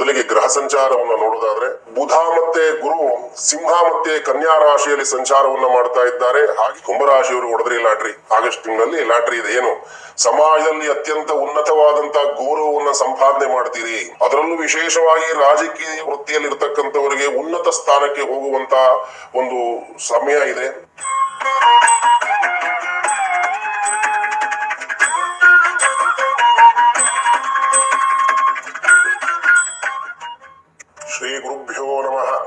ಮೊದಲಿಗೆ ಗ್ರಹ ಸಂಚಾರವನ್ನು ನೋಡೋದಾದ್ರೆ ಬುಧ ಮತ್ತೆ ಗುರು ಸಿಂಹ ಮತ್ತೆ ಕನ್ಯಾ ರಾಶಿಯಲ್ಲಿ ಸಂಚಾರವನ್ನ ಮಾಡ್ತಾ ಇದ್ದಾರೆ. ಹಾಗೆ ಕುಂಭರಾಶಿಯವರು ಹೊಡೆದ್ರಿ ಲಾಟ್ರಿ. ಆಗಸ್ಟ್ ತಿಂಗಳಲ್ಲಿ ಲಾಟ್ರಿ ಇದೆ. ಏನು? ಸಮಾಜದಲ್ಲಿ ಅತ್ಯಂತ ಉನ್ನತವಾದಂತ ಗೌರವವನ್ನ ಸಂಪಾದನೆ ಮಾಡ್ತೀರಿ. ಅದರಲ್ಲೂ ವಿಶೇಷವಾಗಿ ರಾಜಕೀಯ ವೃತ್ತಿಯಲ್ಲಿ ಇರ್ತಕ್ಕಂಥವರಿಗೆ ಉನ್ನತ ಸ್ಥಾನಕ್ಕೆ ಹೋಗುವಂತ ಒಂದು ಸಮಯ ಇದೆ. ಶ್ರೀ ಗುರುಭ್ಯೋ ನಮಃ.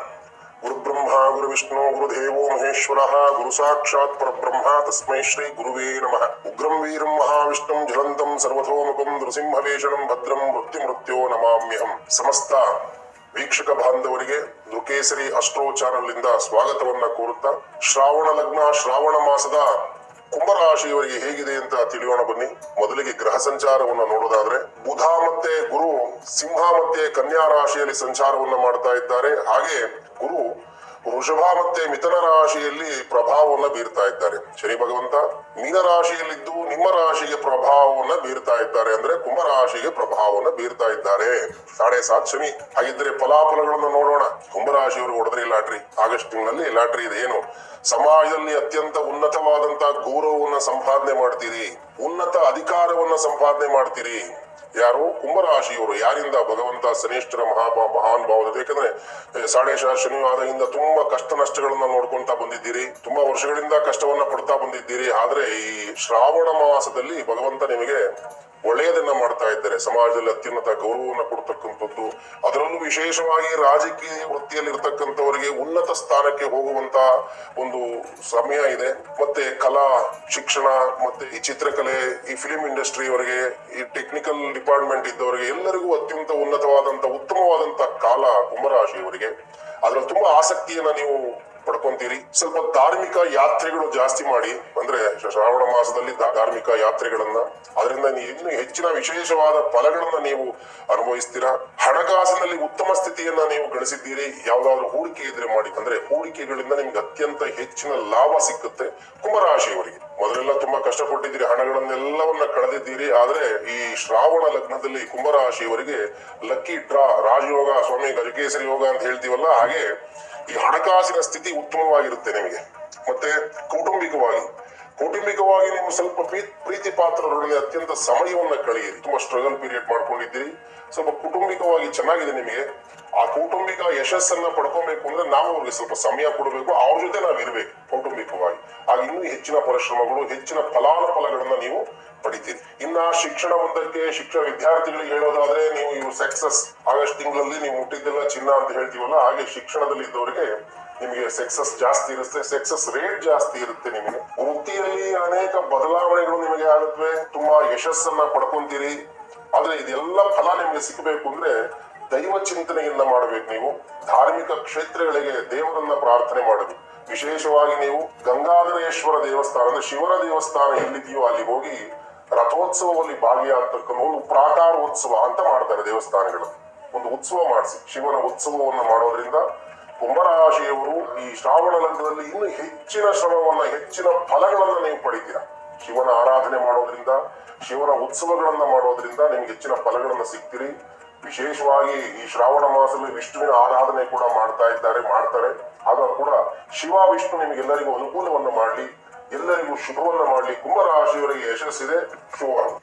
ಗುರುಬ್ರಹ್ಮ, ಗುರುವಿಷ್ಣು, ಗುರುದೇವೋ, ಮಹೇಶ್ವರ, ಗುರು ಸಾಕ್ಷಾತ್ ಪರಬ್ರಹ್ಮ ತಸ್ಮೈ ಶ್ರೀ ಗುರುವೇ ನಮಃ. ಉಗ್ರಂ, ವೀರಂ, ಮಹಾವಿಷ್ಣುಂ, ಜ್ವಲಂತಂ ಸರ್ವಥೋಮುಖಂ ನೃಸಿಂಹವೇಷಣಂ, ಭದ್ರಂ ಮೃತ್ಯು ಮೃತ್ಯೋ ನಮಾಮ್ಯಹಂ. ಸಮಸ್ತ ವೀಕ್ಷಕ ಬಾಂಧವರಿಗೆ ದುಕೇಸರಿ ಅಸ್ಟ್ರೋ ಚಾನಲ್ ಇಂದ ಸ್ವಾಗತವನ್ನ ಕೋರುತ್ತಾ ಶ್ರಾವಣ ಲಗ್ನ, ಶ್ರಾವಣ ಮಾಸದ ಕುಂಭರಾಶಿಯವರಿಗೆ ಹೇಗಿದೆ ಅಂತ ತಿಳಿಯೋಣ ಬನ್ನಿ. ಮೊದಲಿಗೆ ಗ್ರಹ ಸಂಚಾರವನ್ನು ನೋಡೋದಾದ್ರೆ ಬುಧ ಮತ್ತೆ ಗುರು ಸಿಂಹ ಮತ್ತೆ ಕನ್ಯಾ ರಾಶಿಯಲ್ಲಿ ಸಂಚಾರವನ್ನ ಮಾಡ್ತಾ ಇದ್ದಾರೆ. ಹಾಗೆ ಗುರು ವೃಷಭ ಮತ್ತೆ ಮಿಥುನ ರಾಶಿಯಲ್ಲಿ ಪ್ರಭಾವವನ್ನ ಬೀರ್ತಾ ಇದ್ದಾರೆ. ಶನಿ ಭಗವಂತ ಮೀನ ರಾಶಿಯಲ್ಲಿದ್ದು ನಿಮ್ಮ ರಾಶಿಗೆ ಪ್ರಭಾವವನ್ನ ಬೀರ್ತಾ ಇದ್ದಾರೆ ಅಂದ್ರೆ ಕುಂಭ ರಾಶಿಗೆ ಪ್ರಭಾವವನ್ನ ಬೀರ್ತಾ ಇದ್ದಾರೆ. ಸಾಡೆ ಸಾತ್ ಶನಿ. ಹಾಗಿದ್ರೆ ಫಲಾಫಲಗಳನ್ನು ನೋಡೋಣ. ಕುಂಭರಾಶಿಯವರು ಹೊಡೆದ್ರೆ ಲಾಟ್ರಿ. ಆಗಸ್ಟ್ ತಿಂಗಳಲ್ಲಿ ಲಾಟ್ರಿ ಇದೆ. ಏನು? ಸಮಾಜದಲ್ಲಿ ಅತ್ಯಂತ ಉನ್ನತವಾದಂತ ಗೌರವವನ್ನ ಸಂಪಾದನೆ ಮಾಡ್ತೀರಿ, ಉನ್ನತ ಅಧಿಕಾರವನ್ನ ಸಂಪಾದನೆ ಮಾಡ್ತೀರಿ. ಯಾರು? ಕುಂಭರಾಶಿಯವರು. ಯಾರಿಂದ? ಭಗವಂತ ಶನೇಶ್ವರ ಮಹಾಭಾ ಮಹಾನ್ ಭಾವದ ಯಾಕಂದ್ರೆ ಸಾಡೇಶ ಸಾಡೆ ಶನಿವಾರದಿಂದ ತುಂಬಾ ಕಷ್ಟ ನಷ್ಟಗಳನ್ನ ನೋಡ್ಕೊಂತಾ ಬಂದಿದ್ದೀರಿ. ತುಂಬಾ ವರ್ಷಗಳಿಂದ ಕಷ್ಟವನ್ನ ಪಡ್ತಾ ಬಂದಿದ್ದೀರಿ. ಆದ್ರೆ ಈ ಶ್ರಾವಣ ಮಾಸದಲ್ಲಿ ಭಗವಂತ ನಿಮಗೆ ಒಳ್ಳೆಯದನ್ನ ಮಾಡ್ತಾ ಇದ್ದಾರೆ. ಸಮಾಜದಲ್ಲಿ ಅತ್ಯುನ್ನತ ಗೌರವವನ್ನು ಕೊಡ್ತಕ್ಕಂಥದ್ದು, ಅದರಲ್ಲೂ ವಿಶೇಷವಾಗಿ ರಾಜಕೀಯ ವೃತ್ತಿಯಲ್ಲಿ ಇರ್ತಕ್ಕಂಥವರಿಗೆ ಉನ್ನತ ಸ್ಥಾನಕ್ಕೆ ಹೋಗುವಂತ ಒಂದು ಸಮಯ ಇದೆ. ಮತ್ತೆ ಕಲಾ, ಶಿಕ್ಷಣ, ಮತ್ತೆ ಈ ಚಿತ್ರಕಲೆ, ಈ ಫಿಲಿಂ ಇಂಡಸ್ಟ್ರಿಯವರಿಗೆ ಈ ಟೆಕ್ನಿಕಲ್ ಡಿಪಾರ್ಟ್ಮೆಂಟ್ ಇದ್ದವರಿಗೆ ಎಲ್ಲರಿಗೂ ಅತ್ಯಂತ ಉನ್ನತವಾದಂತ, ಉತ್ತಮವಾದಂತ ಕಾಲ ಕುಂಭರಾಶಿಯವರಿಗೆ. ಅದ್ರಲ್ಲಿ ತುಂಬಾ ಆಸಕ್ತಿಯನ್ನ ನೀವು ಪಡ್ಕೊಂತೀರಿ. ಸ್ವಲ್ಪ ಧಾರ್ಮಿಕ ಯಾತ್ರೆಗಳು ಜಾಸ್ತಿ ಮಾಡಿ, ಅಂದ್ರೆ ಶ್ರಾವಣ ಮಾಸದಲ್ಲಿ ಧಾರ್ಮಿಕ ಯಾತ್ರೆಗಳನ್ನ, ಅದರಿಂದ ಇನ್ನೂ ಹೆಚ್ಚಿನ ವಿಶೇಷವಾದ ಫಲಗಳನ್ನ ನೀವು ಅನುಭವಿಸ್ತೀರಾ? ಹಣಕಾಸಿನಲ್ಲಿ ಉತ್ತಮ ಸ್ಥಿತಿಯನ್ನ ನೀವು ಗಳಿಸಿದ್ದೀರಿ. ಯಾವ್ದಾದ್ರು ಹೂಡಿಕೆ ಇದ್ರೆ ಮಾಡಿ. ಅಂದ್ರೆ ಹೂಡಿಕೆಗಳಿಂದ ನಿಮ್ಗೆ ಅತ್ಯಂತ ಹೆಚ್ಚಿನ ಲಾಭ ಸಿಕ್ಕುತ್ತೆ ಕುಂಭರಾಶಿಯವರಿಗೆ. ಮೊದಲೆಲ್ಲ ತುಂಬಾ ಕಷ್ಟಪಟ್ಟಿದ್ದೀರಿ, ಹಣಗಳನ್ನೆಲ್ಲವನ್ನ ಕಳೆದಿದ್ದೀರಿ. ಆದ್ರೆ ಈ ಶ್ರಾವಣ ಲಗ್ನದಲ್ಲಿ ಕುಂಭರಾಶಿಯವರಿಗೆ ಲಕ್ಕಿ ಡ್ರಾ ರಾಜಯೋಗ, ಸ್ವಾಮಿ ಗಜಕೇಸರಿ ಯೋಗ ಅಂತ ಹೇಳ್ತೀವಲ್ಲ, ಹಾಗೆ ಈ ಹಣಕಾಸಿನ ಸ್ಥಿತಿ ಉತ್ತಮವಾಗಿರುತ್ತೆ ನಿಮಗೆ. ಮತ್ತೆ ಕೌಟುಂಬಿಕವಾಗಿ. ಕೌಟುಂಬಿಕವಾಗಿ ನೀವು ಸ್ವಲ್ಪ ಪ್ರೀ- ಪ್ರೀತಿ ಪಾತ್ರರೊಡನೆ ಅತ್ಯಂತ ಸಮಯವನ್ನ ಕಳೆಯಿರಿ. ತುಂಬಾ ಸ್ಟ್ರಗಲ್ ಪೀರಿಯಡ್ ಮಾಡ್ಕೊಂಡಿದ್ದೀರಿ. ಸ್ವಲ್ಪ ಕುಟುಂಬಿಕವಾಗಿ ಚೆನ್ನಾಗಿದೆ ನಿಮಗೆ. ಆ ಕೌಟುಂಬಿಕ ಯಶಸ್ಸನ್ನ ಪಡ್ಕೊಬೇಕು ಅಂದ್ರೆ ನಾವು ಅವ್ರಿಗೆ ಸ್ವಲ್ಪ ಸಮಯ ಕೊಡಬೇಕು. ಅವ್ರ ಜೊತೆ ನಾವು ಇರ್ಬೇಕು ಕೌಟುಂಬಿಕವಾಗಿ. ಆಗ ಇನ್ನೂ ಹೆಚ್ಚಿನ ಪರಿಶ್ರಮಗಳು, ಹೆಚ್ಚಿನ ಫಲಾನುಫಲಗಳನ್ನ ನೀವು ಪಡಿತೀರಿ. ಇನ್ನ ಶಿಕ್ಷಣ ಒಂದಕ್ಕೆ ಶಿಕ್ಷಣ ವಿದ್ಯಾರ್ಥಿಗಳಿಗೆ ಹೇಳೋದಾದ್ರೆ ನೀವು ಇವು ಸಕ್ಸಸ್ ಆಗಸ್ಟ್ ತಿಂಗಳಲ್ಲಿ ನೀವು ಹುಟ್ಟಿದ್ದೆಲ್ಲ ಚಿನ್ನ ಅಂತ ಹೇಳ್ತೀವಲ್ಲ, ಹಾಗೆ ಶಿಕ್ಷಣದಲ್ಲಿ ಇದ್ದವರಿಗೆ ನಿಮಗೆ ಸಕ್ಸಸ್ ಜಾಸ್ತಿ ಇರುತ್ತೆ. ಸಕ್ಸಸ್ ರೇಟ್ ಜಾಸ್ತಿ ಇರುತ್ತೆ ನಿಮಗೆ. ವೃತ್ತಿಯಲ್ಲಿ ಅನೇಕ ಬದಲಾವಣೆಗಳು ನಿಮಗೆ ಆಗುತ್ತವೆ ತುಂಬಾ ಯಶಸ್ಸನ್ನ ಪಡ್ಕೊಂತೀರಿ. ಆದ್ರೆ ಇದೆಲ್ಲ ಫಲ ನಿಮಗೆ ಸಿಕ್ಕಬೇಕು ಅಂದ್ರೆ ದೈವ ಚಿಂತನೆಯನ್ನ ಮಾಡಬೇಕು ನೀವು. ಧಾರ್ಮಿಕ ಕ್ಷೇತ್ರಗಳಿಗೆ ದೇವರನ್ನ ಪ್ರಾರ್ಥನೆ ಮಾಡಬೇಕು ವಿಶೇಷವಾಗಿ ನೀವು ಗಂಗಾಧರೇಶ್ವರ ದೇವಸ್ಥಾನ ಶಿವನ ದೇವಸ್ಥಾನ ಎಲ್ಲಿದೆಯೋ ಅಲ್ಲಿ ಹೋಗಿ ರಥೋತ್ಸವದಲ್ಲಿ ಭಾಗಿಯಾಗ್ತಕ್ಕಂಥ ಒಂದು ಪ್ರಾಕಾರೋತ್ಸವ ಅಂತ ಮಾಡ್ತಾರೆ ದೇವಸ್ಥಾನಗಳು. ಒಂದು ಉತ್ಸವ ಮಾಡಿಸಿ. ಶಿವನ ಉತ್ಸವವನ್ನು ಮಾಡೋದ್ರಿಂದ ಕುಂಭರಾಶಿಯವರು ಈ ಶ್ರಾವಣ ಲಗ್ನದಲ್ಲಿ ಇನ್ನು ಹೆಚ್ಚಿನ ಶ್ರಮವನ್ನ, ಹೆಚ್ಚಿನ ಫಲಗಳನ್ನ ನೀವು ಪಡಿತೀರಾ. ಶಿವನ ಆರಾಧನೆ ಮಾಡೋದ್ರಿಂದ, ಶಿವನ ಉತ್ಸವಗಳನ್ನ ಮಾಡೋದ್ರಿಂದ ನಿಮ್ಗೆ ಹೆಚ್ಚಿನ ಫಲಗಳನ್ನ ಸಿಗ್ತೀರಿ. ವಿಶೇಷವಾಗಿ ಈ ಶ್ರಾವಣ ಮಾಸದಲ್ಲಿ ವಿಷ್ಣುವಿನ ಆರಾಧನೆ ಕೂಡ ಮಾಡ್ತಾ ಇದ್ದಾರೆ, ಮಾಡ್ತಾರೆ. ಆಗ ಕೂಡ ಶಿವ, ವಿಷ್ಣು ನಿಮಗೆಲ್ಲರಿಗೂ ಅನುಕೂಲವನ್ನು ಮಾಡಲಿ. ಎಲ್ಲರಿಗೂ ಶುಭವನ್ನ ಮಾಡಲಿ. ಕುಂಭರಾಶಿಯವರಿಗೆ ಯಶಸ್ಸಿದೆ. ಶುಭ